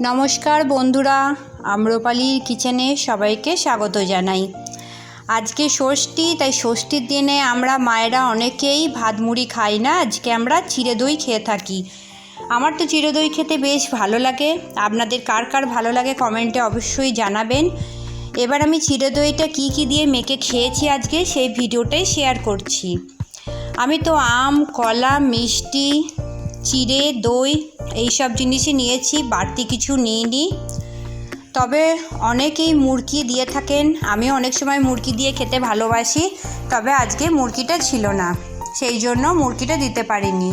নমস্কার বন্ধুরা, আম্রপালির কিচেনে সবাইকে স্বাগত জানাই। আজকে ষষ্ঠী, তাই ষষ্ঠীর দিনে আমরা মায়েরা অনেকেই ভাত মুড়ি খাই না, আজকে আমরা চিড়ে দই খেয়ে থাকি। আমার তো চিড়ে দই খেতে বেশ ভালো লাগে। আপনাদের কার কার ভালো লাগে কমেন্টে অবশ্যই জানাবেন। এবার আমি চিড়ে দইটা কী কী দিয়ে মেখে খেয়েছি আজকে, সেই ভিডিওটাই শেয়ার করছি। আমি তো আম, কলা, মিষ্টি চিড়ে, দই এই সব জিনিসই নিয়েছি, বাড়তি কিছু নিইনি। তবে অনেকেই মুরগি দিয়ে থাকেন। আমিও অনেক সময় মুরগি দিয়ে খেতে ভালোবাসি, তবে আজকে মুরগিটা ছিল না, সেই জন্য মুরগিটা দিতে পারিনি।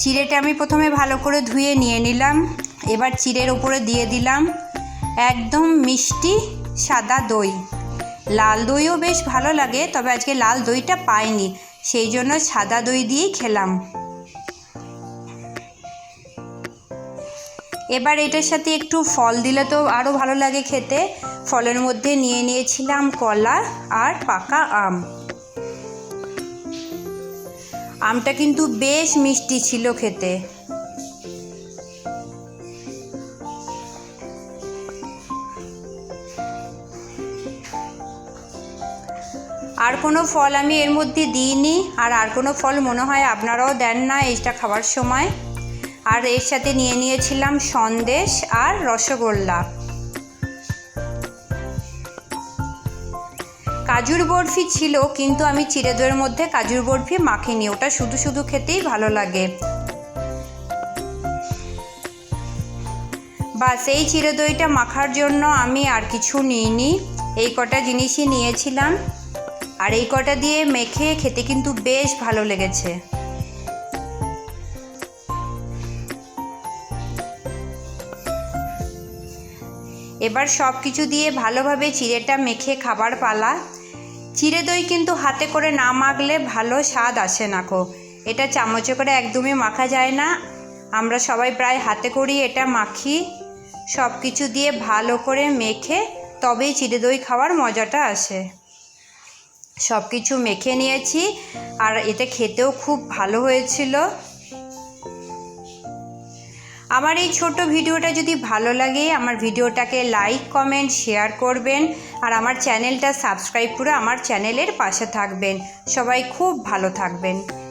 চিড়েটা আমি প্রথমে ভালো করে ধুয়ে নিয়ে নিলাম, এবার চিড়ের উপরে দিয়ে দিলাম একদম মিষ্টি সাদা দই। লাল দইও বেশ ভালো লাগে, তবে আজকে লাল দইটা পাইনি, সেই জন্য সাদা দই দিয়েই খেলাম। এবার এটার সাথে একটু ফল দিলে তো আরও ভালো লাগে খেতে। ফলের মধ্যে নিয়ে নিয়েছিলাম কলা আর পাকা আম। আমটা কিন্তু বেশ মিষ্টি ছিল খেতে। আর কোনো ফল আমি এর মধ্যে দিইনি, আর আর কোনো ফল মনে হয় আপনারাও দেন না, এইটা খাওয়ার সময়। আর এর সাথে নিয়ে নিয়েছিলাম সন্দেশ আর রসগোল্লা। কাজুর বরফি ছিল, কিন্তু আমি চিড়ে দইয়ের মধ্যে কাজুর বরফি মাখিনি। ওটা শুধু শুধু খেতেই ভালো লাগে। বাস, এই চিড়ে দইটা মাখার জন্য আমি আর কিছু নিইনি। এই কটা জিনিসই নিয়েছিলাম। আর এই কটা দিয়ে মেখে খেতে কিন্তু বেশ ভালো লেগেছে। এবার সব কিছু দিয়ে ভালোভাবে চিড়েটা মেখে খাবার পালা। চিড়ে দই কিন্তু হাতে করে না মাখলে ভালো স্বাদ আসে না কো। এটা চামচে করে একদমই মাখা যায় না। আমরা সবাই প্রায় হাতে করি এটা মাখি। সব কিছু দিয়ে ভালো করে মেখে তবেই চিড়ে দই খাওয়ার মজাটা আসে। সব কিছু মেখে নিয়েছি। আর এতে খেতেও খুব ভালো হয়েছিল। আমার এই ছোট ভিডিওটা যদি ভালো লাগে, আমার ভিডিওটাকে লাইক কমেন্ট শেয়ার করবেন আর আমার চ্যানেলটা সাবস্ক্রাইব করে আমার চ্যানেলের পাশে থাকবেন। সবাই খুব ভালো থাকবেন।